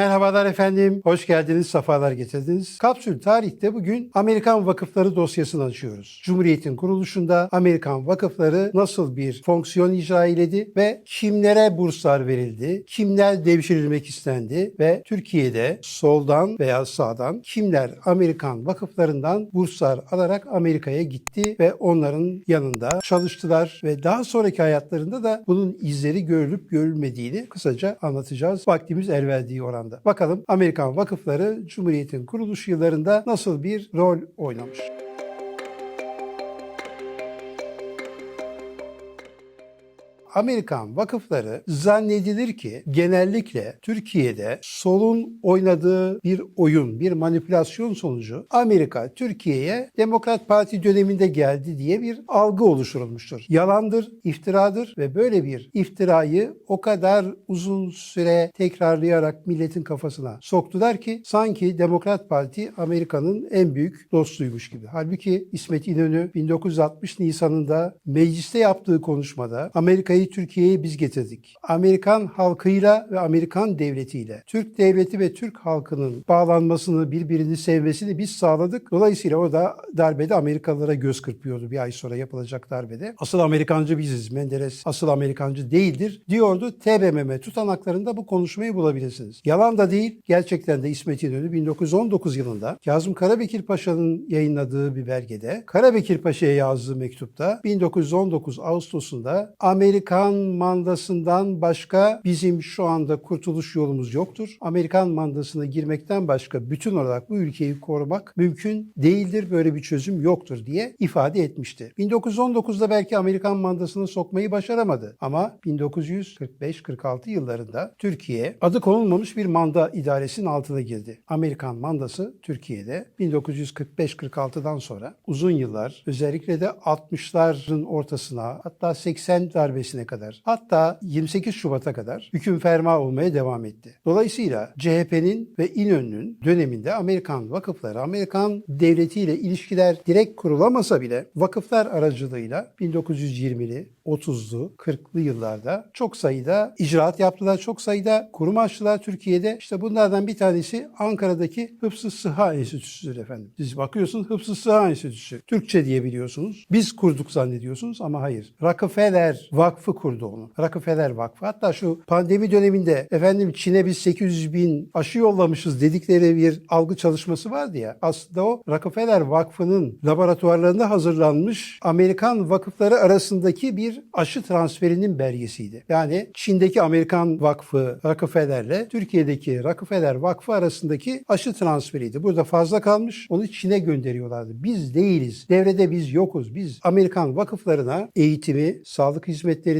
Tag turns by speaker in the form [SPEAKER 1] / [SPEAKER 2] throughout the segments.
[SPEAKER 1] Merhabalar efendim, hoş geldiniz, sefalar getirdiniz. Kapsül Tarih'te bugün Amerikan Vakıfları dosyasını açıyoruz. Cumhuriyet'in kuruluşunda Amerikan vakıfları nasıl bir fonksiyon icra eyledi ve kimlere burslar verildi, kimler devşirilmek istendi ve Türkiye'de soldan veya sağdan kimler Amerikan vakıflarından burslar alarak Amerika'ya gitti ve onların yanında çalıştılar ve daha sonraki hayatlarında da bunun izleri görülüp görülmediğini kısaca anlatacağız. Vaktimiz el verdiği oranda. Bakalım Amerikan vakıfları Cumhuriyet'in kuruluş yıllarında nasıl bir rol oynamış? Amerikan vakıfları zannedilir ki genellikle Türkiye'de solun oynadığı bir oyun, bir manipülasyon sonucu Amerika Türkiye'ye Demokrat Parti döneminde geldi diye bir algı oluşturulmuştur. Yalandır, iftiradır ve böyle bir iftirayı o kadar uzun süre tekrarlayarak milletin kafasına soktular ki sanki Demokrat Parti Amerika'nın en büyük dostuymuş gibi. Halbuki İsmet İnönü 1960 Nisan'ında mecliste yaptığı konuşmada Amerika'yı Türkiye'ye biz getirdik. Amerikan halkıyla ve Amerikan devletiyle Türk devleti ve Türk halkının bağlanmasını, birbirini sevmesini biz sağladık. Dolayısıyla o da darbede Amerikalılara göz kırpıyordu bir ay sonra yapılacak darbede. Asıl Amerikancı biziz. Menderes asıl Amerikancı değildir diyordu. TBMM tutanaklarında bu konuşmayı bulabilirsiniz. Yalan da değil, gerçekten de İsmet İnönü 1919 yılında Kazım Karabekir Paşa'nın yayınladığı bir belgede Karabekir Paşa'ya yazdığı mektupta 1919 Ağustos'unda Amerikan mandasından başka bizim şu anda kurtuluş yolumuz yoktur. Amerikan mandasına girmekten başka bütün olarak bu ülkeyi korumak mümkün değildir. Böyle bir çözüm yoktur diye ifade etmişti. 1919'da belki Amerikan mandasına sokmayı başaramadı ama 1945-46 yıllarında Türkiye adı konulmamış bir manda idaresinin altına girdi. Amerikan mandası Türkiye'de 1945-46'dan sonra uzun yıllar özellikle de 60'ların ortasına hatta 80 darbesine kadar hatta 28 Şubat'a kadar hüküm ferma olmaya devam etti. Dolayısıyla CHP'nin ve İnönü'nün döneminde Amerikan vakıfları, Amerikan devletiyle ilişkiler direkt kurulamasa bile vakıflar aracılığıyla 1920'li, 30'lu, 40'lı yıllarda çok sayıda icraat yaptılar, çok sayıda kurum açtılar Türkiye'de. İşte bunlardan bir tanesi Ankara'daki Hıfzı Sıha Enstitüsü'dür efendim. Siz bakıyorsunuz Hıfzı Sıha Enstitüsü. Türkçe diye biliyorsunuz. Biz kurduk zannediyorsunuz ama hayır. Rockefeller Vakfı kurdu onu. Rockefeller Vakfı. Hatta şu pandemi döneminde efendim Çin'e biz 800 bin aşı yollamışız dedikleri bir algı çalışması vardı ya. Aslında o Rockefeller Vakfı'nın laboratuvarlarında hazırlanmış Amerikan vakıfları arasındaki bir aşı transferinin belgesiydi. Yani Çin'deki Amerikan Vakfı Rockefeller'le Türkiye'deki Rockefeller Vakfı arasındaki aşı transferiydi. Burada fazla kalmış. Onu Çin'e gönderiyorlardı. Biz değiliz. Devrede biz yokuz. Biz Amerikan vakıflarına eğitimi, sağlık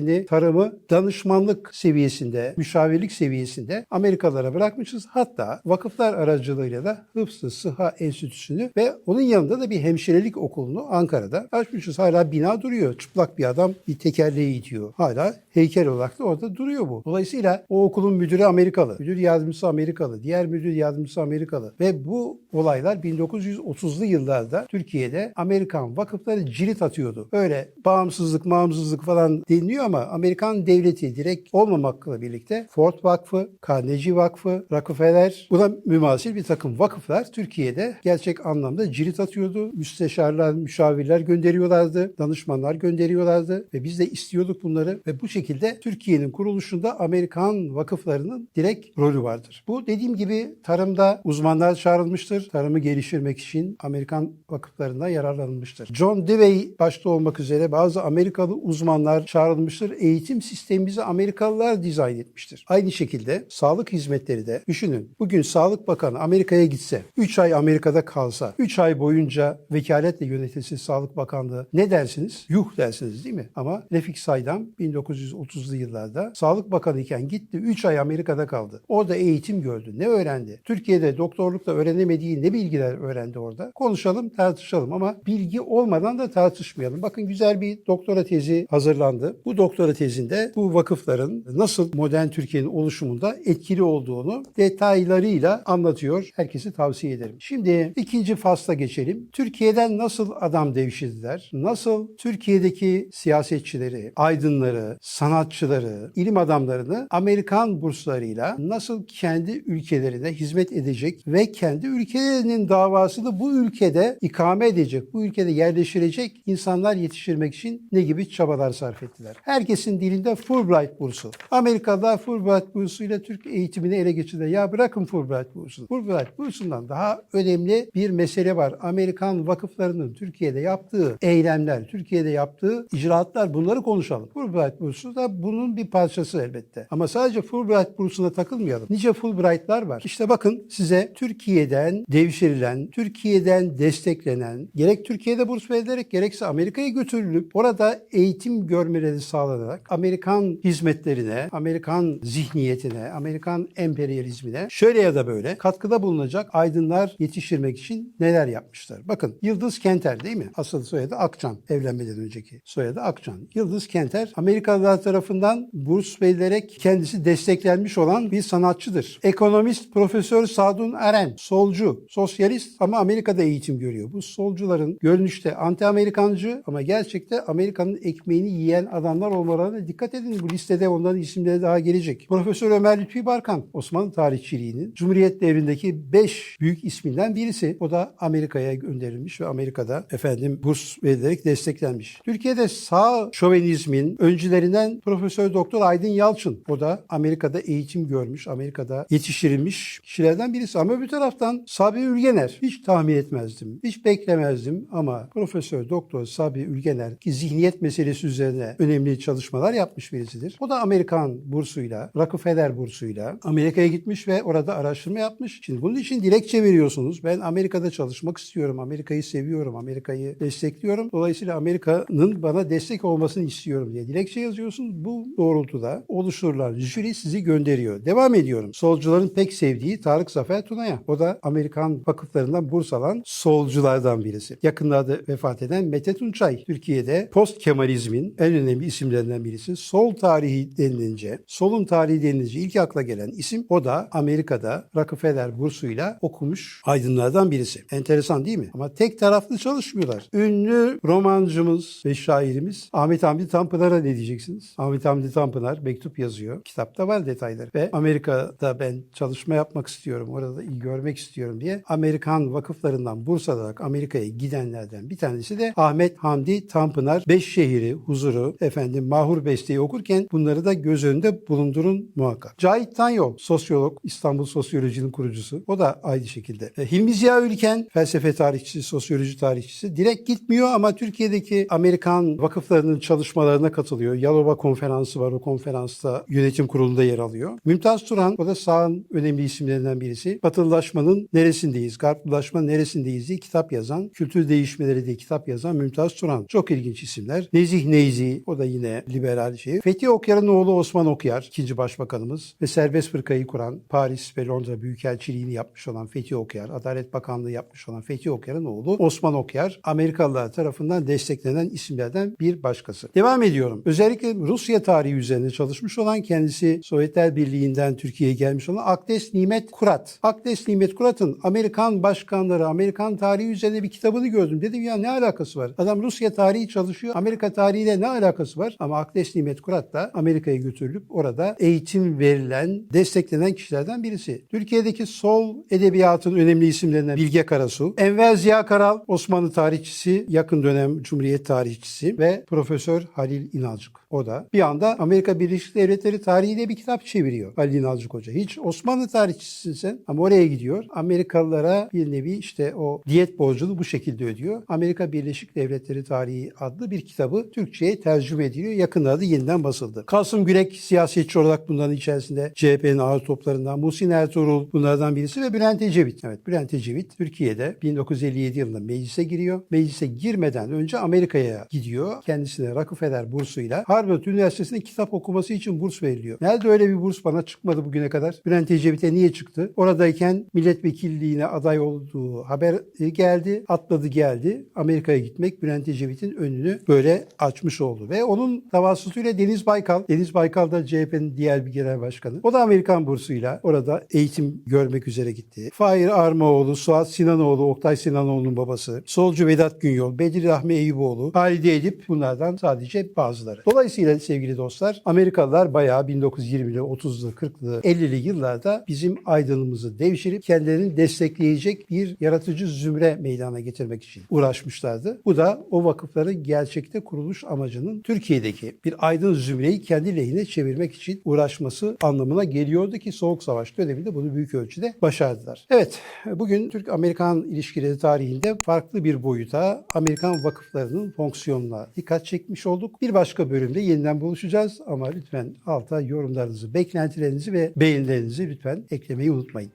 [SPEAKER 1] hizmetlerini, tarımı danışmanlık seviyesinde, müşavirlik seviyesinde Amerikalılara bırakmışız. Hatta vakıflar aracılığıyla da Hıfzı Sıha Enstitüsü'nü ve onun yanında da bir hemşirelik okulunu Ankara'da açmışız. Hala bina duruyor. Çıplak bir adam bir tekerleği itiyor. Hala heykel olarak da orada duruyor bu. Dolayısıyla o okulun müdürü Amerikalı, müdür yardımcısı Amerikalı, diğer müdür yardımcısı Amerikalı ve bu olaylar 1930'lu yıllarda Türkiye'de Amerikan vakıfları cirit atıyordu. Öyle bağımsızlık, bağımsızlık falan deniliyor Amerikan devleti direkt olmamakla birlikte Ford Vakfı, Carnegie Vakfı, Rockefeller buna mümasil bir takım vakıflar Türkiye'de gerçek anlamda cirit atıyordu. Müsteşarlar, müşavirler gönderiyorlardı, danışmanlar gönderiyorlardı ve biz de istiyorduk bunları ve bu şekilde Türkiye'nin kuruluşunda Amerikan vakıflarının direkt rolü vardır. Bu dediğim gibi tarımda uzmanlar çağrılmıştır. Tarımı geliştirmek için Amerikan vakıflarından yararlanılmıştır. John Dewey başta olmak üzere bazı Amerikalı uzmanlar çağrılmıştır. Eğitim sistemimizi Amerikalılar dizayn etmiştir. Aynı şekilde sağlık hizmetleri de düşünün. Bugün Sağlık Bakanı Amerika'ya gitse, 3 ay Amerika'da kalsa, 3 ay boyunca vekaletle yönetilse Sağlık Bakanlığı ne dersiniz? Yuh dersiniz değil mi? Ama Refik Saydam 1930'lu yıllarda Sağlık Bakanı iken gitti 3 ay Amerika'da kaldı. Orada eğitim gördü. Ne öğrendi? Türkiye'de doktorlukta öğrenemediği ne bilgiler öğrendi orada? Konuşalım, tartışalım ama bilgi olmadan da tartışmayalım. Bakın güzel bir doktora tezi hazırlandı. Bu doktora tezinde bu vakıfların nasıl modern Türkiye'nin oluşumunda etkili olduğunu detaylarıyla anlatıyor. Herkese tavsiye ederim. Şimdi ikinci fasla geçelim. Türkiye'den nasıl adam devşirdiler? Nasıl Türkiye'deki siyasetçileri, aydınları, sanatçıları, ilim adamlarını Amerikan burslarıyla nasıl kendi ülkelerine hizmet edecek ve kendi ülkelerinin davasını bu ülkede ikame edecek, bu ülkede yerleştirecek insanlar yetiştirmek için ne gibi çabalar sarf ettiler? Herkesin dilinde Fulbright bursu. Amerikalılar Fulbright bursuyla Türk eğitimini ele geçirdiler. Ya bırakın Fulbright bursunu. Fulbright bursundan daha önemli bir mesele var. Amerikan vakıflarının Türkiye'de yaptığı eylemler, Türkiye'de yaptığı icraatlar bunları konuşalım. Fulbright bursu da bunun bir parçası elbette. Ama sadece Fulbright bursuna takılmayalım. Nice Fulbright'lar var. İşte bakın size Türkiye'den devşirilen, Türkiye'den desteklenen, gerek Türkiye'de burs verilerek gerekse Amerika'ya götürülüp orada eğitim görmeleri sağlanarak Amerikan hizmetlerine, Amerikan zihniyetine, Amerikan emperyalizmine şöyle ya da böyle katkıda bulunacak aydınlar yetiştirmek için neler yapmışlar. Bakın Yıldız Kenter değil mi? Asıl soyadı Akçan. Evlenmeden önceki soyadı Akçan. Yıldız Kenter Amerikalılar tarafından burs verilerek kendisi desteklenmiş olan bir sanatçıdır. Ekonomist Profesör Sadun Eren, solcu, sosyalist ama Amerika'da eğitim görüyor. Bu solcuların görünüşte anti-Amerikancı ama gerçekte Amerika'nın ekmeğini yiyen adamlar olmalarına dikkat edin. Bu listede onların isimleri daha gelecek. Profesör Ömer Lütfi Barkan, Osmanlı tarihçiliğinin Cumhuriyet devrindeki 5 büyük isminden birisi. O da Amerika'ya gönderilmiş ve Amerika'da efendim burs verilerek desteklenmiş. Türkiye'de sağ şovenizmin öncülerinden Profesör Doktor Aydın Yalçın. O da Amerika'da eğitim görmüş, Amerika'da yetiştirilmiş kişilerden birisi. Ama bir taraftan Sabri Ülgener. Hiç tahmin etmezdim, hiç beklemezdim ama Profesör Doktor Sabri Ülgener ki zihniyet meselesi üzerine önemli çalışmalar yapmış birisidir. O da Amerikan bursuyla, Rockefeller bursuyla Amerika'ya gitmiş ve orada araştırma yapmış. Şimdi bunun için dilekçe veriyorsunuz. Ben Amerika'da çalışmak istiyorum, Amerika'yı seviyorum, Amerika'yı destekliyorum. Dolayısıyla Amerika'nın bana destek olmasını istiyorum diye dilekçe yazıyorsunuz. Bu doğrultuda oluşturulan jüri sizi gönderiyor. Devam ediyorum. Solcuların pek sevdiği Tarık Zafer Tuna'ya. O da Amerikan vakıflarından burs alan solculardan birisi. Yakınlarda vefat eden Mete Tunçay. Türkiye'de post Kemalizmin en önemli isimlerinden birisi. Sol tarihi denilince, solun tarihi denilince ilk akla gelen isim o da Amerika'da Rockefeller bursuyla okumuş aydınlardan birisi. Enteresan değil mi? Ama tek taraflı çalışmıyorlar. Ünlü romancımız ve şairimiz Ahmet Hamdi Tanpınar'a ne diyeceksiniz? Ahmet Hamdi Tanpınar mektup yazıyor. Kitapta var detayları. Ve Amerika'da ben çalışma yapmak istiyorum, orada iyi görmek istiyorum diye Amerikan vakıflarından burs alarak Amerika'ya gidenlerden bir tanesi de Ahmet Hamdi Tanpınar. Beş şehri, huzuru, efendim Mahur Beste'yi okurken bunları da göz önünde bulundurun muhakkak. Cahit Tanyol, sosyolog, İstanbul Sosyoloji'nin kurucusu. O da aynı şekilde. E, Hilmi Ziya Ülken, felsefe tarihçisi, sosyoloji tarihçisi. Direkt gitmiyor ama Türkiye'deki Amerikan vakıflarının çalışmalarına katılıyor. Yalova konferansı var. O konferansta yönetim kurulunda yer alıyor. Mümtaz Turhan, o da sağın önemli isimlerinden birisi. Batılılaşmanın neresindeyiz, garplılaşmanın neresindeyiz diye kitap yazan, kültür değişmeleri diye kitap yazan Mümtaz Turhan. Çok ilginç isimler. Nezih Neyzi, o da yine liberal şey. Fethi Okyar'ın oğlu Osman Okyar, ikinci başbakanımız ve serbest fırkayı kuran, Paris ve Londra büyükelçiliğini yapmış olan Fethi Okyar, Adalet Bakanlığı yapmış olan Fethi Okyar'ın oğlu Osman Okyar, Amerikalılar tarafından desteklenen isimlerden bir başkası. Devam ediyorum. Özellikle Rusya tarihi üzerine çalışmış olan kendisi Sovyetler Birliği'nden Türkiye'ye gelmiş olan Akdes Nimet Kurat. Akdes Nimet Kurat'ın Amerikan başkanları, Amerikan tarihi üzerine bir kitabını gördüm. Dedim ya ne alakası var? Adam Rusya tarihi çalışıyor. Amerika tarihiyle ne alakası var? Ama Akdes Nimet Kurat da Amerika'ya götürülüp orada eğitim verilen, desteklenen kişilerden birisi. Türkiye'deki sol edebiyatın önemli isimlerinden Bilge Karasu, Enver Ziya Karal, Osmanlı tarihçisi, yakın dönem Cumhuriyet tarihçisi ve Profesör Halil İnalcık. O da bir anda Amerika Birleşik Devletleri tarihiyle bir kitap çeviriyor Halil İnalcık Hoca. Hiç Osmanlı tarihçisisin sen ama oraya gidiyor. Amerikalılara bir nevi işte o diyet borcunu bu şekilde ödüyor. Amerika Birleşik Devletleri Tarihi adlı bir kitabı Türkçe'ye tercüme ediliyor. Yakınlarda yeniden basıldı. Kasım Gürek siyasetçi olarak bunların içerisinde CHP'nin ağır toplarından Muhsin Ertuğrul bunlardan birisi ve Bülent Ecevit. Evet Bülent Ecevit Türkiye'de 1957 yılında meclise giriyor. Meclise girmeden önce Amerika'ya gidiyor. Kendisine Rockefeller bursuyla Harvard Üniversitesi'nde kitap okuması için burs veriliyor. Nerede öyle bir burs bana çıkmadı bugüne kadar? Bülent Ecevit'e niye çıktı? Oradayken milletvekilliğine aday olduğu haber geldi. Atladı geldi. Amerika'ya gitmek Bülent Ecevit'in önünü böyle açmış oldu. Ve onun onun davasıyla Deniz Baykal. Deniz Baykal da CHP'nin diğer bir genel başkanı. O da Amerikan bursuyla orada eğitim görmek üzere gitti. Fahir Armaoğlu, Suat Sinanoğlu, Oktay Sinanoğlu'nun babası, solcu Vedat Günyol, Bedri Rahmi Eyüboğlu, Halide Edip bunlardan sadece bazıları. Dolayısıyla sevgili dostlar Amerikalılar bayağı 1920'li, 30'lu, 40'lı, 50'li yıllarda bizim aydınımızı devşirip kendilerini destekleyecek bir yaratıcı zümre meydana getirmek için uğraşmışlardı. Bu da o vakıfların gerçekte kuruluş amacının Türkiye'deki bir aydın zümreyi kendi lehine çevirmek için uğraşması anlamına geliyordu ki Soğuk Savaş döneminde bunu büyük ölçüde başardılar. Evet, bugün Türk-Amerikan ilişkileri tarihinde farklı bir boyuta Amerikan vakıflarının fonksiyonuna dikkat çekmiş olduk. Bir başka bölümde yeniden buluşacağız ama lütfen alta yorumlarınızı, beklentilerinizi ve beğenilerinizi lütfen eklemeyi unutmayın.